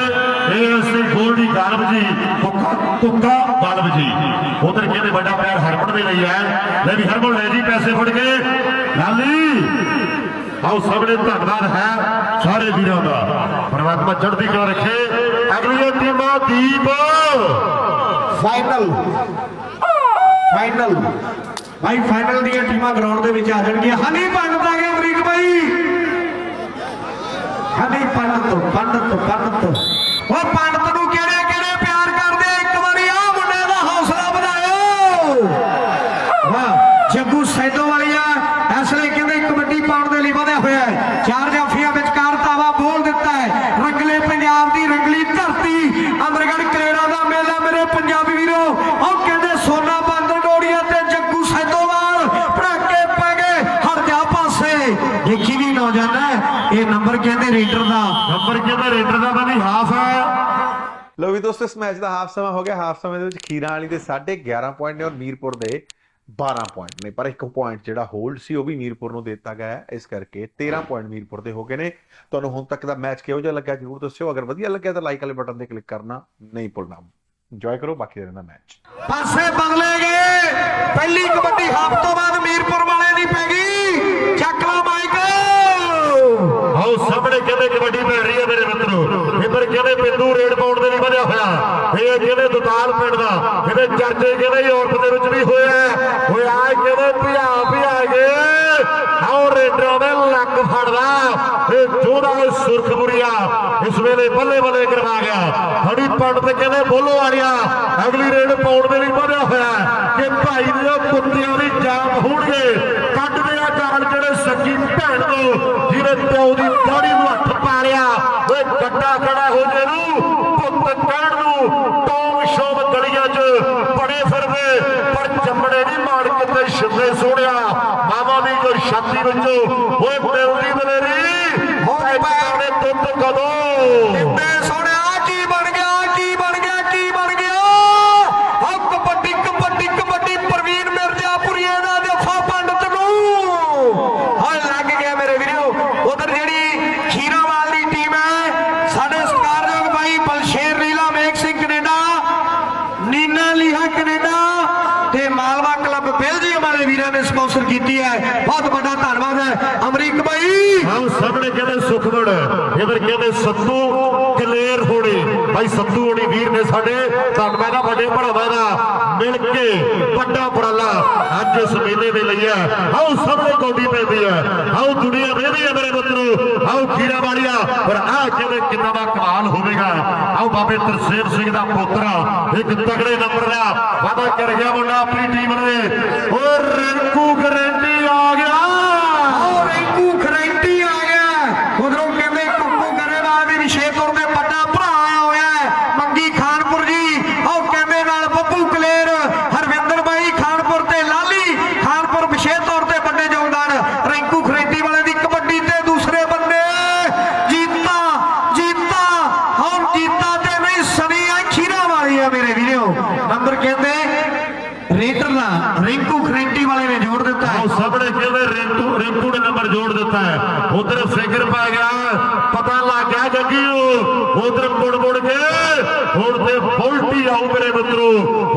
ਏਐਸਏ ਗੋਲਡੀ ਗਾਲਬ ਜੀ ਤੁੱਕਾ ਤੁੱਕਾ ਗਾਲਬ ਜੀ। ਉਧਰ ਕਹਿੰਦੇ ਵੱਡਾ ਪੈਰ ਹਰਮਨ ਦੇ ਲਈ ਹੈ ਲੈ ਵੀ ਹਰਮਨ ਲੈ ਜੀ ਪੈਸੇ ਫੜ ਕੇ। ਲਾਲੀ, ਆਓ ਨੇ ਧੰਨਵਾਦ ਹੈ ਸਾਰੇ ਵੀਰਾਂ ਦਾ। ਪਰਮਾਤਮਾ ਚੜ੍ਹਦੀ ਕਲਾ ਰੱਖੇ। ਅਗਲੀਆਂ ਟੀਮਾਂ ਦੀਪ। ਫਾਈਨਲ ਫਾਈਨਲ ਭਾਈ ਫਾਈਨਲ ਦੀਆਂ ਟੀਮਾਂ ਗਰਾਊਂਡ ਦੇ ਵਿੱਚ ਆ ਜਾਣਗੀਆਂ। ਹਨੀ ਪੰਡਤ ਆ ਗਿਆ ਅਮਰੀਕ ਭਾਈ। ਹਨੀ ਪੰਡਤ ਪੰਡਤ ਪੰਡਤ ਉਹ ਪੰਡਤ ਨੂੰ ਕਿਹੜੇ ਕਿਹੜੇ ਪਿਆਰ ਕਰਦੇ ਆ? ਇੱਕ ਵਾਰੀ ਆ ਮੁੰਡੇ ਦਾ ਹੌਸਲਾ ਵਧਾਇਓ ਵਾਹ ਜੱਗੂ ਸੈਦੋ ਵਾਲੀਆ ਇਸ ਲਈ ਕਹਿੰਦੇ ਕਬੱਡੀ ਪਾਉਣ ਦੇ ਲਈ ਵਧਿਆ ਹੋਇਆ ਹੈ ਚਾਰ ਜਾਫੀਆਂ ਵਿਚਕਾਰ ਤਾਵਾ ਬੋਲ ਦਿੱਤਾ ਹੈ ਰੰਗਲੇ ਪੰਜਾਬ ਦੀ ਰੰਗਲੀ ਧਰਤੀ ਅਮਰਗੜ ਕਲੇਰਾ ਦਾ ਮੇਲਾ ਮੇਰੇ ਪੰਜਾਬੀ ਵੀਰੋ ਉਹ ਕਹਿੰਦੇ ਸੋਨਾ ਬੰਦ ਡੋੜੀਆਂ ਤੇ ਜੱਗੂ ਸੈਦੋਵਾਲ ਪੜਾਕੇ ਪੈ ਗਏ ਹਟ ਜਾ ਪਾਸੇ ਦੇਖੀ ਵੀ ਨੌਜਵਾਨ ਹੈ ਇਹ ਨੰਬਰ ਕਹਿੰਦੇ ਰੀਡਰ ਦਾ। ਨੰਬਰ ਕਹਿੰਦਾ ਰੇਡਰ ਦਾ ਬਣੀ ਹਾਫ ਹੈ। ਲੋ ਵੀ ਦੋਸਤੋ ਇਸ ਮੈਚ ਦਾ ਹਾਫ ਸਮਾਂ ਹੋ ਗਿਆ। ਹਾਫ ਸਮੇਂ ਦੇ ਵਿੱਚ ਖੀਰਾਂ ਵਾਲੀ ਦੇ 11.5 ਪੁਆਇੰਟ ਨੇ ਔਰ ਮੀਰਪੁਰ ਦੇ 12 ਪੁਆਇੰਟ ਨੇ। ਪਰ ਇੱਕ ਪੁਆਇੰਟ ਜਿਹੜਾ ਹੋਲਡ ਸੀ ਉਹ ਵੀ ਮੀਰਪੁਰ ਨੂੰ ਦਿੱਤਾ ਗਿਆ ਹੈ। ਇਸ ਕਰਕੇ 13 ਪੁਆਇੰਟ ਮੀਰਪੁਰ ਦੇ ਹੋ ਗਏ ਨੇ। ਤੁਹਾਨੂੰ ਹੁਣ ਤੱਕ ਦਾ ਮੈਚ ਕਿਹੋ ਜਿਹਾ ਲੱਗਾ ਜਰੂਰ ਦੱਸਿਓ। ਅਗਰ ਵਧੀਆ ਲੱਗਿਆ ਤਾਂ ਲਾਈਕ ਵਾਲੇ ਬਟਨ ਤੇ ਕਲਿੱਕ ਕਰਨਾ ਨਹੀਂ ਭੁੱਲਣਾ। ਇੰਜੋਏ ਕਰੋ ਬਾਕੀ ਦਿਨ ਦਾ ਮੈਚ ਪਾਸੇ ਬਦਲੇ ਗਏ। ਪਹਿਲੀ ਕਬੱਡੀ ਹਾਫ ਤੋਂ ਬਾਅਦ ਮੀਰਪੁਰ ਵਾਲੇ ਦੀ ਪੈ ਗਈ। ਚੱਕ ਲਾ ਮਾਈਕ ਆਓ ਸਾਹਮਣੇ ਕਹਿੰਦੇ ਕਬੱਡੀ ਪੈ ਰਹੀ ਹੈ ਮੇਰੇ ਮਿੱਤਰੋ ਇੱਧਰ ਕਹਿੰਦੇ ਬਿੰਦੂ ਰੇਡ ਪਾਉਣ ਹੋਇਆ। ਇਹ ਕਹਿੰਦੇ ਦਤਾਲ ਪਿੰਡ ਦਾ ਕਹਿੰਦੇ ਚਰਚੇ ਕਹਿੰਦੇ ਯੂਰਪ ਦੇ ਵਿੱਚ ਵੀ ਹੋਇਆ ਹੋਇਆ ਹੈ ਭਿਆ ਭਿਆ ਗਏ। ਆਓ ਰੇਡਰਾਂ ਦੇ ਲੱਕ ਫੜਦਾ। ਇਹ ਜੋੜਾ ਸੁਰਖਪੁਰੀਆ, ਇਸ ਵੇਲੇ ਬੱਲੇ ਬੱਲੇ ਕਰਵਾ ਗਿਆ। ਹੜੀ ਪੰਡ ਤੇ ਕਹਿੰਦੇ, ਬੋਲੋ ਆੜਿਆ, ਅਗਲੀ ਰੇਡ ਪਾਉਣ ਦੇ ਲਈ ਵਧਿਆ ਹੋਇਆ ਕਿ ਭਾਈ ਦੀਆਂ ਕੁੱਤਿਆਂ ਦੀ ਜਾਨ ਹੋਣਗੇ। ਕੱਢਦੇ ਆ ਜਾਨ ਜਿਹੜੇ ਸੱਗੀ ਭੈਣ ਤੋਂ ਜਿਹਨੇ ਪਿਓ ਦੀ ਦਾੜੀ ਨੂੰ ਹੱਥ ਪਾ ਲਿਆ। ਓਏ ਗੱਡਾ ਖੜਾ ਹੋ ਜੇ ਨੂੰ। ਪੁੱਤ ਕਹਿਣ ਨੂੰ ਟੋਮ ਸ਼ੋਮ ਗਲੀਆਂ 'ਚ ਬੜੇ ਫਿਰਦੇ ਪਰ ਚੰਬੜੇ ਨਹੀਂ ਮਾਰ ਕਿਤੇ ਸ਼ਿੰਦੇ ਸੋਹਣਿਆ। ਮਾਵਾ ਦੀ ਜੋ ਛਾਤੀ ਵਿੱਚੋਂ ਓਏ ਮਿਲਦੀ ਬਲੇਰੀ ਹੋਏ ਪੈਣੇ ਤੁੱਤ ਕਦੋਂ ਤੇ ਸੋਹਣਿਆ ਕੀ ਬਣ ਗਿਆ ਕੀ ਬਣ ਗਿਆ ਕੀ ਬਣ ਗਿਆ ਆ ਕਬੱਡੀ ਕਬੱਡੀ ਕਬੱਡੀ ਪ੍ਰਵੀਨ ਮਿਰਜ਼ਾਪੁਰੀਏ ਦਾ ਜਫਾ ਪੰਡਤ ਨੂੰ ਹਾਂ ਲੱਗ ਗਿਆ ਮੇਰੇ ਵੀਰੋ ਉਧਰ ਜਿਹੜੀ ਖੀਰਾਵਾਲ ਦੀ ਟੀਮ ਹੈ ਸਾਡੇ ਸਤਿਕਾਰਯੋਗ ਭਾਈ ਬਲਸ਼ੇਰ ਲੀਲਾ ਮੇਕ ਸਿੰਘ ਕੈਨੇਡਾ ਨੀਨਾ ਲੀਹਾ ਕੈਨੇਡਾ ਤੇ ਮਾਲਵਾ ਕਲੱਬ ਬੈਲਜੀਅਮ ਵਾਲੇ ਵੀਰਾਂ ਨੇ ਸਪਾਂਸਰ ਕੀਤੀ ਹੈ ਬਹੁਤ ਵੱਡਾ ਧੰਨਵਾਦ ਹੈ ਅਮਰੀਕ ਭਾਈ ਆਓ ਸਾਹਮਣੇ ਕਹਿੰਦੇ ਸੁਖਮਣ ਇਧਰ ਕਹਿੰਦੇ, ਸੱਤੂ ਕਲੇਰ ਹੋਣੀ। ਭਾਈ ਸੱਤੂ ਹੋਣੀ ਵੀਰ ਨੇ ਸਾਡੇ। ਧੰਨਵਾਦ ਆ ਵੱਡੇ ਭਰਾਵਾਂ ਦਾ ਮਿਲ ਕੇ ਵੱਡਾ ਉਪਰਾਲਾ ਅੱਜ ਇਸ ਮੇਲੇ ਦੇ ਲਈ ਹੈ। ਆਓ ਸਾਹਮਣੇ ਕੌਡੀ ਪੈਂਦੀ ਹੈ। ਆਓ ਦੁਨੀਆ ਵੇਖਦੀ ਹੈ ਮੇਰੇ ਮਿੱਤਰੋ ਆਓ ਖੀਰਾ ਵਾਲੀਆ। ਪਰ ਆਹ ਕਹਿੰਦੇ ਕਿੰਨਾ ਦਾ ਕਮਾਲ ਹੋਵੇਗਾ। ਆਓ ਬਾਬੇ ਤਰਸੇਮ ਸਿੰਘ ਦਾ ਪੋਤਰਾ, ਇੱਕ ਤਗੜੇ ਨੰਬਰ ਦਾ ਵਾਦਾ ਕਰ ਗਿਆ ਮੁੰਡਾ ਆਪਣੀ ਟੀਮ ਨੇ। ਓ ਰਿੰਕੂ ਗਰੰਟੀ ਆ ਗਿਆ ਆਓ ਰਿੰਕੂ ਖਰੈਂਟੀ ਆ ਗਿਆ ਉਧਰੋਂ ਕਹਿੰਦੇ ਕੁੱਕੂ ਗਰੇਵਾਲ ਵੀ ਵਿਸ਼ੇ ਤੌਰ ਤੇ ਵੱਡਾ ਭਰਾ ਆਇਆ ਹੋਇਆ ਹੈ ਮੰਗੀ ਖਾਨਪੁਰ ਜੀ ਆਓ ਕਹਿੰਦੇ ਨਾਲ ਬੱਬੂ ਕਲੇਰ ਹਰਵਿੰਦਰ ਬਾਈ ਖਾਨਪੁਰ ਤੇ ਲਾਲੀ ਖਾਨਪੁਰ ਵਿਸ਼ੇ ਤੌਰ ਤੇ ਵੱਡੇ ਯੋਗਦਾਨ ਰਿੰਕੂ ਖਰੈਂਟੀ ਵਾਲੇ ਦੀ ਕਬੱਡੀ ਤੇ ਦੂਸਰੇ ਬੰਦੇ ਜੀਤਾ ਜੀਤਾ ਹੁਣ ਜੀਤਾ ਤੇ ਨਹੀਂ ਸਨੀ ਆ ਖੀਰਾ ਵਾਲੀ ਆ ਮੇਰੇ ਵੀਰੋ ਨੰਬਰ ਕਹਿੰਦੇ ਰੇਟਰ ਦਾ ਰਿੰਕੂ ਖਰੈਂਟੀ ਵਾਲੇ ਨੇ ਜੋੜ ਦਿੱਤਾ ਹੈ ਉਹ ਸਾਹਮਣੇ ਕਹਿੰਦੇ ਰਿੰਕੂ ਰਿੰਕੂ ਨੇ ਨੰਬਰ ਜੋੜ ਦਿੱਤਾ ਹੈ ਉਧਰ ਫਿਕਰ ਪੈ ਗਿਆ ਪਤਾ ਲੱਗ ਗਿਆ ਜੱਗੀ ਉਧਰ ਮੁੜ ਮੁੜ ਕੇ ਹੁਣ ਤੇ ਬੁਲਟੀ ਆਊ ਮੇਰੇ ਮਿੱਤਰੋ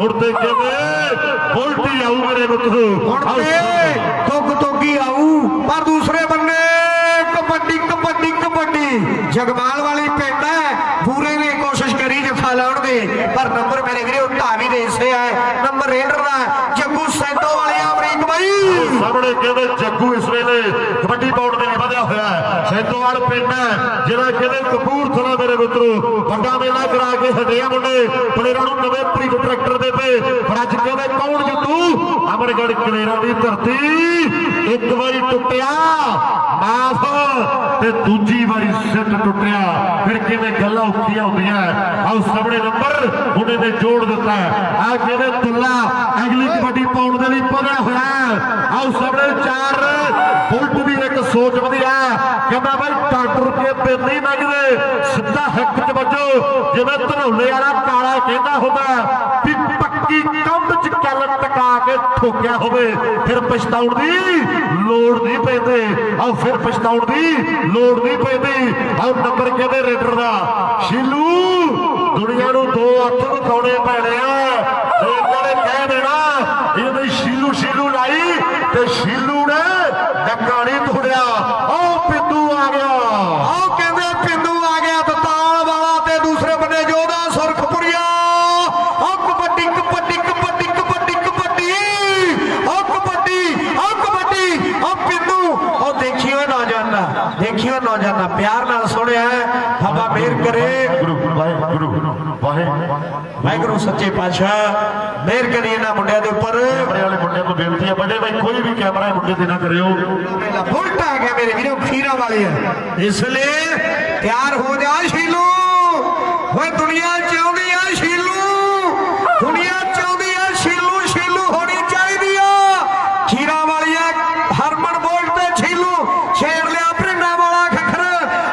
ਹੁਣ ਤੇ ਕਹਿੰਦੇ ਬੁਲਟੀ ਆਊ ਮੇਰੇ ਮਿੱਤਰੋ ਹੁਣ ਤੇ ਤੁੱਕ ਤੁੱਕੀ ਆਊ ਪਰ ਦੂਸਰੇ ਬੰਨੇ ਕਬੱਡੀ ਕਬੱਡੀ ਕਬੱਡੀ। ਜਗਮਾਲ ਵਾਲੀ ਪਿੰਡ ਹੈ ਪੂਰੇ ਨੇ ਕੋਸ਼ਿਸ਼ ਕਰੀ ਜਫਾ ਲਾਉਣ ਦੀ ਪਰ ਨੰਬਰ ਮੇਰੇ ਵੀਰੇ ਢਾਵੀ ਦੇ ਹਿੱਸੇ ਹੈ ਨੰਬਰ ਰੇਡਰ ਦਾ ਜੱਗੂ ਸੈਂਟੋ ਵਾਲੇ ਅਮਰੀਕ ਬਾਈ। ਸਾਹਮਣੇ ਕਹਿੰਦੇ ਜੱਗੂ ਇਸ ਵੇਲੇ ਕਬੱਡੀ ਬੋਰਡ ਦੇ ਪਿੰਡ ਹੈ, ਜਿਹੜਾ ਕਹਿੰਦੇ ਕਪੂਰਥਲਾ ਮੇਰੇ ਮਿੱਤਰੋ, ਵੱਡਾ ਮੇਲਾ ਕਰਾ ਕੇ ਹਟਿਆ ਮੁੰਡੇ। ਪਲੇਰਾਂ ਨੂੰ ਨਵੇਂ ਤਰੀਕ ਟਰੈਕਟਰ ਦੇ ਪਏ। ਪਰ ਅੱਜ ਕਹਿੰਦੇ ਕੌਣ ਜਿੱਤੂ? ਅਮਰਗੜ ਕਲੇਰਾਂ ਦੀ ਧਰਤੀ। ਇੱਕ ਵਾਰੀ ਟੁੱਟਿਆ, ਮਾਫ। ਤੇ ਦੂਜੀ ਵਾਰੀ ਸਿੱਟ ਟੁੱਟਿਆ। ਫਿਰ ਕਿਵੇਂ ਗੱਲਾਂ ਉੱਠੀਆਂ ਹੁੰਦੀਆਂ? ਆਓ ਸਾਹਮਣੇ ਨੰਬਰ ਮੁੰਡੇ ਨੇ ਜੋੜ ਦਿੱਤਾ ਆ ਕਹਿੰਦੇ ਤੁੱਲਾ ਅਗਲੀ ਕਬੱਡੀ ਪਾਉਣ ਦੇ ਲਈ ਵਧਿਆ ਹੋਇਆ ਹੈ। ਆਓ ਸਾਹਮਣੇ ਚਾਰ, ਬੁਲਟ ਦੀ ਇੱਕ ਸੋਚ ਵਧੀਆ ਕਹਿੰਦਾ ਬਾਈ, ਡਾਕਟਰ ਕੇ ਤੇ ਨਹੀਂ ਮੰਗਦੇ ਸਿੱਧਾ ਹੱਕ ਚ ਵੱਜੋ। ਜਿਵੇਂ ਧਨੌਲੇ ਵਾਲਾ ਕਾਲਾ ਕਹਿੰਦਾ ਹੁੰਦਾ, ਵੀ ਪੱਕੀ ਕੰਧ ਚ ਕੱਲ ਟਕਾ ਕੇ ਠੋਕਿਆ ਹੋਵੇ, ਫਿਰ ਪਛਤਾਉਣ ਦੀ ਲੋੜ ਨਹੀਂ ਪੈਂਦੀ। ਆਓ ਫਿਰ ਪਛਤਾਉਣ ਦੀ ਲੋੜ ਨਹੀਂ ਪੈਂਦੀ। ਆਓ ਨੰਬਰ ਕਹਿੰਦੇ ਰੇਡਰ ਦਾ? ਸ਼ੀਲੂ, ਦੁਨੀਆ ਨੂੰ ਦੋ ਹੱਥ ਦਿਖਾਉਣੇ ਪੈਣੇ ਆ। ਇਹਨਾਂ ਨੇ ਕਹਿ ਦੇਣਾ ਇਹਦੇ ਸ਼ੀਲੂ ਸ਼ੀਲੂ ਲਾਈ ਤੇ ਸ਼ੀਲੂ ਨੇ ਡੱਕਾ ਨਹੀਂ ਤੋੜਿਆ ਉਹ ਪਿੱਦੂ ਆ ਗਿਆ ਆਓ ਕਹਿੰਦੇ ਪਿੰਡੂ ਆ ਗਿਆ ਦਤਾਲ ਵਾਲਾ ਤੇ ਦੂਸਰੇ ਬੰਨੇ ਜੋਦਾ ਸੁਰਖਪੁਰੀਆ ਆਓ ਕਬੱਡੀ ਕਬੱਡੀ ਕਬੱਡੀ ਕਬੱਡੀ ਕਬੱਡੀ ਆਓ ਕਬੱਡੀ ਆਓ ਕਬੱਡੀ ਆਓ ਪਿੰਡੂ ਆਓ ਦੇਖਿਓ ਨੌਜਵਾਨਾ ਦੇਖਿਓ ਨੌਜਵਾਨਾ ਪਿਆਰ ਨਾਲ ਸੁਣਿਆ ਬਾਬਾ ਮਿਹਰ ਕਰੇ ਗੁਰੂ ਵਾਹਿਗੁਰੂ ਵਾਹਿ ਵਾਹਿਗੁਰੂ ਸੱਚੇ ਪਾਤਸ਼ਾਹ ਮਿਹਰ ਕਰੀ ਇਹਨਾਂ ਮੁੰਡਿਆਂ ਦੇ ਉੱਪਰ। ਕੈਮਰੇ ਵਾਲੇ ਮੁੰਡਿਆਂ ਨੂੰ ਬੇਨਤੀ ਹੈ ਵੱਡੇ ਭਾਈ ਕੋਈ ਵੀ ਕੈਮਰਾ ਮੁੰਡੇ ਤੇ ਨਾ ਕਰਿਓ। ਬੁਲਟ ਆ ਗਿਆ ਮੇਰੇ ਵੀਰੋ ਖੀਰਾ ਵਾਲੇ ਇਸ ਲਈ ਤਿਆਰ ਹੋ ਜਾ ਸ਼ੀਲੂ। ਓਏ ਦੁਨੀਆ ਚਾਹੁੰਦੀ ਆ ਸ਼ੀਲੂ ਦੁਨੀਆ ਚਾਹੁੰਦੀ ਆ ਸ਼ੀਲੂ ਸ਼ੀਲੂ ਹੋਣੀ ਚਾਹੀਦੀ ਆ ਖੀਰਾ ਵਾਲੀਆ ਹਰਮਨ ਬੋਲਟ ਤੇ ਸ਼ੀਲੂ ਛੇੜ ਲਿਆ ਪ੍ਰਿੰਡਾ ਵਾਲਾ ਖੱਖਰ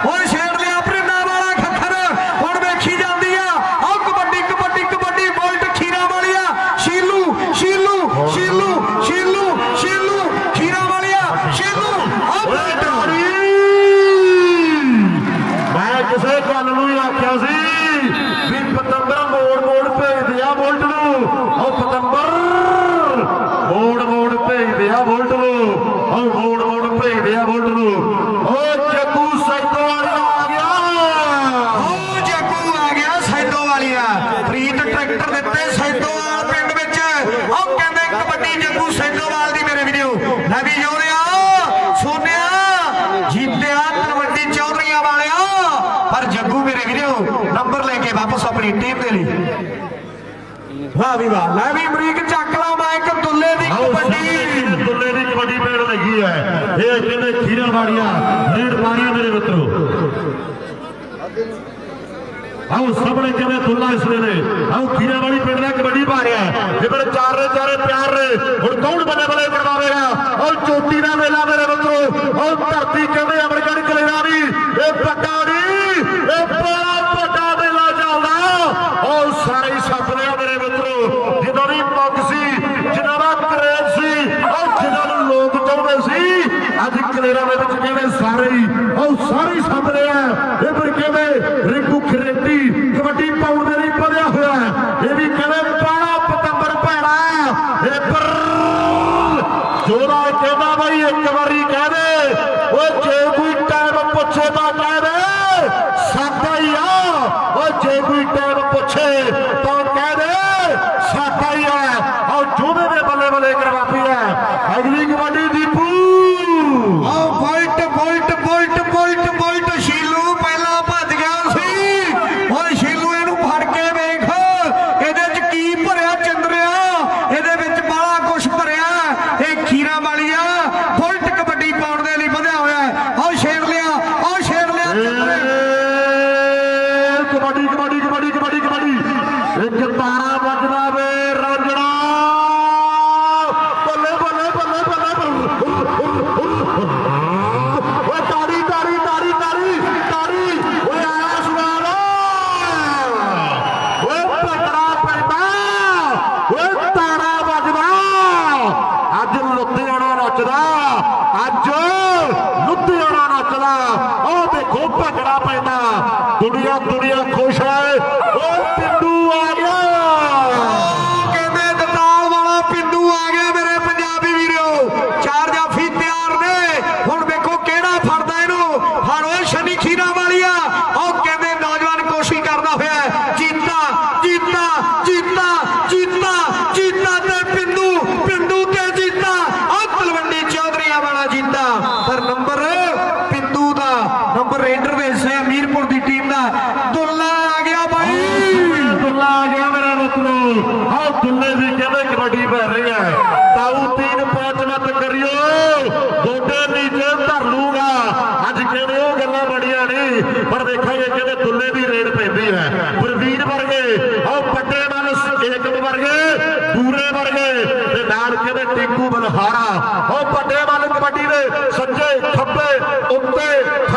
ਓਏ ਛੇੜ ਲਿਆ ਪ੍ਰਿੰਡਾ ਵਾਲਾ ਖੱਖਰ ਹੁਣ ਵੇਖੀ ਜਾਂਦੀ ਆ ਆਹ ਕਬੱਡੀ ਕਬੱਡੀ ਕਬੱਡੀ ਬੋਲਟ ਖੀਰਾ ਵਾਲੀਆ ਸ਼ੀਲੂ ਸ਼ੀਲੂ ਸ਼ੀਲੂ ਸ਼ੀਲੂ ਸ਼ੀਲੂ ਖੀਰਾ ਵਾਲੀਆ ਸ਼ੀਲੂ ਆਹ ਓਏ ਬੋਲਟ ਡਾੜੀ ਮੈਂ ਕਿਸੇ ਗੱਲ ਨੂੰ ਹੀ ਆਖਿਆ ਸੀ ਵੀ ਪਤੰਬਰ ਮੋੜ ਮੋੜ ਭੇਜਦੇ ਆ ਬੁਲਟ ਨੂੰ ਉਹ ਪਤੰਬਰ ਮੋੜ ਮੋੜ ਭੇਜਦੇ ਆ ਬੁਲਟ ਨੂੰ। ਉਹ ਮੋੜ ਮੋੜ ਭੇਜਦੇ ਆ ਨੂੰ। ਉਹ ਜੱਗੂ ਸੈਦੋ ਵਾਲਾ ਆ ਗਿਆ। ਉਹ ਜੱਗੂ ਆ ਗਿਆ ਸੈਦੋ ਵਾਲੀਆ ਪ੍ਰੀਤ ਟਰੈਕਟਰ ਦਿੱਤੇ ਸੈਦੋਵਾਲ ਪਿੰਡ ਵਿੱਚ। ਉਹ ਕਹਿੰਦੇ ਕਬੱਡੀ ਜੱਗੂ ਸੈਦੋਵਾਲ ਦੀ ਮੇਰੇ ਵੀਡੀਓ ਲੈ ਵੀ ਜੋਰਿਆ ਸੋਨਿਆ, ਜਿੱਤਿਆ ਕਬੱਡੀ ਚੌਧਰੀਆਂ ਵਾਲਿਆ। ਪਰ ਜੱਗੂ ਮੇਰੇ ਵੀਡੀਓ ਨੰਬਰ ਲੈ ਕੇ ਵਾਪਸ ਆਪਣੀ ਟੀਮ ਦੇ ਲਈ। ਵਾਹ ਵੀ ਵਾਹ। ਲੈ ਵੀ ਅਮਰੀਕ ਚੱਕ ਲਾ ਮਾਈਕ ਦੁੱਲੇ ਦੀ ਆਓ ਕਬੱਡੀ ਸਾਹਮਣੇ ਦੁੱਲੇ ਦੀ ਕਬੱਡੀ ਪੈਣ ਲੱਗੀ ਹੈ। ਇਹ ਕਹਿੰਦੇ ਖੀਰਾ ਵਾੜੀਆਂ ਰੇਡ ਮਾਰੀਆਂ ਮੇਰੇ ਮਿੱਤਰੋ। ਆਓ ਸਾਹਮਣੇ ਕਿਵੇਂ ਦੁੱਲਾ ਇਸ ਵੇਲੇ। ਆਓ ਖੀਰਾ ਵਾਲੀ ਪਿੰਡ ਦਾ ਕਬੱਡੀ ਪਾ ਰਿਹਾ ਇਹ ਬੜੇ ਚਾਰ ਰੇ ਚਾਰੇ ਪਿਆਰ ਰੇ ਹੁਣ ਕੌਣ ਬੱਲੇ ਬੱਲੇ ਕਰਵਾਵੇਗਾ ਉਹ ਚੋਟੀ ਦਾ ਮੇਲਾ ਮੇਰੇ ਮਿੱਤਰੋ। ਉਹ ਧਰਤੀ ਕਹਿੰਦੇ ਅਮਰਗੜ ਕਲੇਰਾ ਦੀ। ਇਹ ਵੱਡਾ ਨਹੀਂ ਇਹ ਬੜਾ ਵੱਡਾ ਮੇਲਾ ਚੱਲਦਾ ਉਹ ਸਾਰੇ ਹੀ ਸੱਪਦੇ ਆ ਮੇਰੇ ਮਿੱਤਰੋ ਜਿਨ੍ਹਾਂ ਦੀ ਮੰਗ ਸੀ ਜਿਨ੍ਹਾਂ ਦਾ ਕਰੇਜ ਸੀ ਉਹ ਜਿਨ੍ਹਾਂ ਨੂੰ ਲੋਕ ਚਾਹੁੰਦੇ ਸੀ ਅੱਜ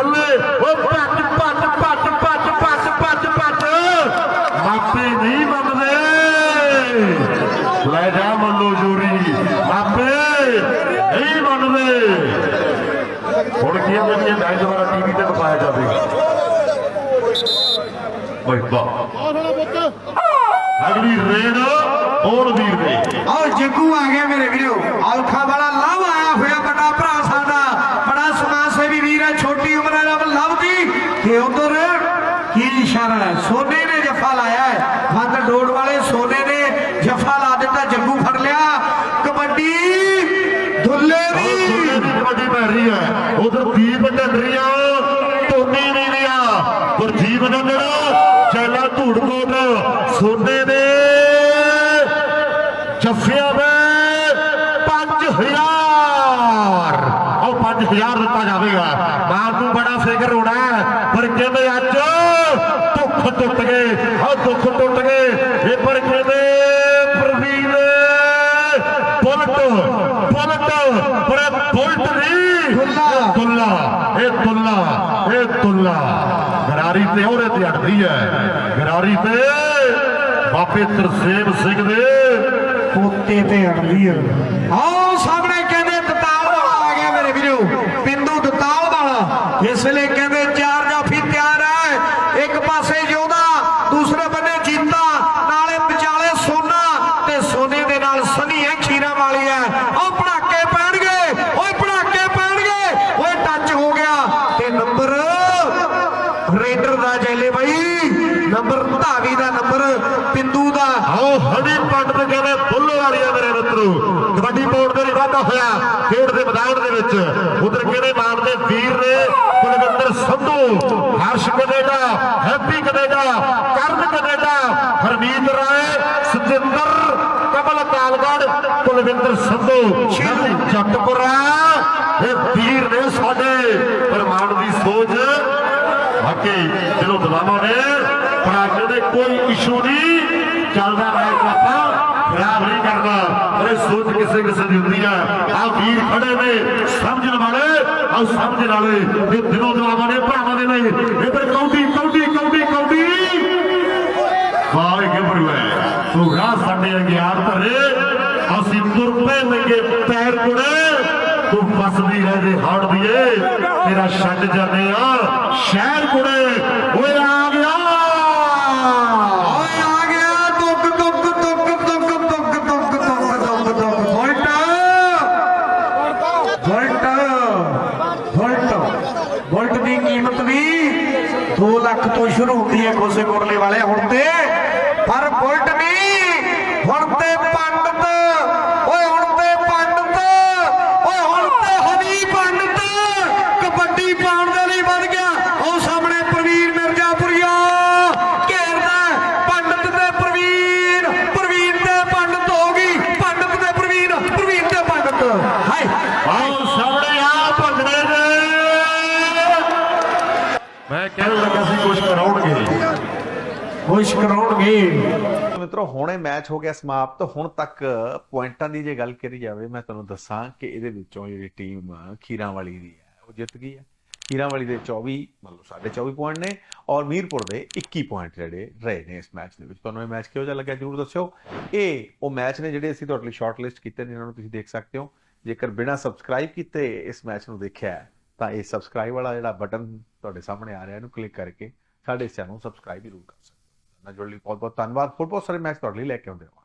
சொல்லு ਲੋਕ ਸੋਨੇ ਦੇ ਜੱਫਿਆਂ ਦੇ 5000 ਉਹ 5000 ਦਿੱਤਾ ਜਾਵੇਗਾ। ਮਾਂ ਨੂੰ ਬੜਾ ਫਿਕਰ ਹੋਣਾ ਪਰ ਕਹਿੰਦੇ ਅੱਜ ਦੁੱਖ ਟੁੱਟ ਗਏ। ਹਾਂ ਦੁੱਖ ਟੁੱਟ ਗਏ। ਇਹ ਪਰ ਕਹਿੰਦੇ ਪ੍ਰਵੀਨ ਬੁਲਟ ਬੁਲਟ। ਪਰ ਬੁਲਟ ਨਹੀਂ ਦੁੱਲਾ। ਇਹ ਦੁੱਲਾ ਇਹ ਦੁੱਲਾ। ਗਰਾਰੀ ਤੇ ਉਹਰੇ ਤੇ ਅੜਦੀ ਹੈ। ਗਰਾਰੀ ਤੇ ਬਾਪੇ ਤਰਸੇਬ ਸਿੰਘ ਦੇ ਪੋਤੇ ਤੇ ਅੜਦੀ ਹੈ। ਆਓ ਸਾਹਮਣੇ ਵਾਧਾ ਹੋਇਆ ਖੇਡ ਦੇ ਮੈਦਾਨ ਦੇ ਵਿੱਚ। ਉਧਰ ਕਿਹੜੇ ਮਾਰਦੇ ਵੀਰ ਨੇ? Kulwinder Sandhu Harsh Canada Happy Canada Karan Canada Harmeet Rai Satinder Kamal Calgary Kulwinder Sandhu. Sheelu. ਇਹ ਵੀਰ ਨੇ ਸਾਡੇ ਪਰਮਾਨ ਦੀ ਸੋਚ ਹੱਕੇ ਦਿਲੋਂ ਦਵਾਵਾਂ ਨੇ ਪਰ ਅੱਜ ਦੇ ਕੋਈ ਇਸ਼ੂ ਨਹੀਂ। ਚੱਲਦਾ ਰਹੇ ਸੋਚ ਕਿਸੇ ਕਿਸੇ ਦੀ ਹੁੰਦੀ ਆ ਆ ਵੀਰ ਖੜੇ ਨੇ, ਸਮਝਣ ਵਾਲੇ ਆ ਸਮਝਣ ਵਾਲੇ ਇਹ ਦਿਲੋਂ ਦੁਆਵਾਂ ਨੇ, ਭਰਾਵਾਂ ਦੇ ਲਈ। ਇਧਰ ਕੌਡੀ ਕੌਡੀ ਕੌਡੀ ਕੌਡੀ। ਵਾਹ ਗੱਭਰੂ ਹੈ। ਤੂੰ ਰਾਹ ਸਾਡੇ ਅਗਿਆਨ ਧਰੇ। ਅਸੀਂ ਤੁਰਪੇ ਲੰਗੇ ਪੈਰ ਕੁੜੇ ਤੂੰ ਫਸਦੀ ਹੈ ਜੇ ਹੜ ਦੀਏ। ਤੇਰਾ ਛੱਡ ਜਾਂਦੇ ਆ। ਸ਼ਹਿਰ ਕੁੜੇ ਓਏ ਖੁਸ਼ ਕਰਾਉਣਗੇ। ਮਿੱਤਰੋ, ਹੁਣੇ ਮੈਚ ਹੋ ਗਿਆ ਸਮਾਪਤ। ਹੁਣ ਤੱਕ ਪੁਆਇੰਟਾਂ ਦੀ ਜੇ ਗੱਲ ਕਰੀ ਜਾਵੇ, ਮੈਂ ਤੁਹਾਨੂੰ ਦੱਸਾਂ ਕਿ ਇਹਦੇ ਵਿੱਚੋਂ ਜਿਹੜੀ ਟੀਮ ਖੀਰਾਂ ਵਾਲੀ ਦੀ ਹੈ, ਉਹ ਜਿੱਤ ਗਈ ਹੈ। ਖੀਰਾਂ ਵਾਲੀ ਦੇ 24 ਮਤਲਬ 24 ਪੁਆਇੰਟ ਨੇ ਔਰ ਮੀਰਪੁਰ ਦੇ 21 ਪੁਆਇੰਟ ਜਿਹੜੇ ਰਹੇ ਨੇ ਇਸ ਮੈਚ ਦੇ ਵਿੱਚ। ਤੁਹਾਨੂੰ ਇਹ ਮੈਚ ਕਿਹੋ ਜਿਹਾ ਲੱਗਿਆ ਜਰੂਰ ਦੱਸਿਓ। ਇਹ ਉਹ ਮੈਚ ਨੇ ਜਿਹੜੇ ਅਸੀਂ ਤੁਹਾਡੇ ਲਈ ਸ਼ਾਰਟ ਲਿਸਟ ਕੀਤੇ ਨੇ, ਇਹਨਾਂ ਨੂੰ ਤੁਸੀਂ ਦੇਖ ਸਕਦੇ ਹੋ। ਜੇਕਰ ਬਿਨਾ ਸਬਸਕ੍ਰਾਈਬ ਕੀਤੇ ਇਸ ਮੈਚ ਨੂੰ ਦੇਖਿਆ ਤਾਂ ਇਹ ਸਬਸਕ੍ਰਾਈਬ ਵਾਲਾ ਜਿਹੜਾ ਬਟਨ ਤੁਹਾਡੇ ਸਾਹਮਣੇ ਆ ਰਿਹਾ, ਇਹਨੂੰ ਕਲਿੱਕ ਕਰਕੇ ਸਾਡੇ ਚੈਨਲ ਨੂੰ ਸਬਸਕ੍ਰਾਈਬ ਜ਼ਰੂਰ ਕਰ ਸਕਦੇ ਹੋ। ਨਾਲ ਜੁੜਨ ਲਈ ਬਹੁਤ ਬਹੁਤ ਧੰਨਵਾਦ। ਹੋਰ ਬਹੁਤ ਸਾਰੇ ਮੈਚ ਤੁਹਾਡੇ ਲਈ ਲੈ ਕੇ ਆਉਂਦੇ ਹਾਂ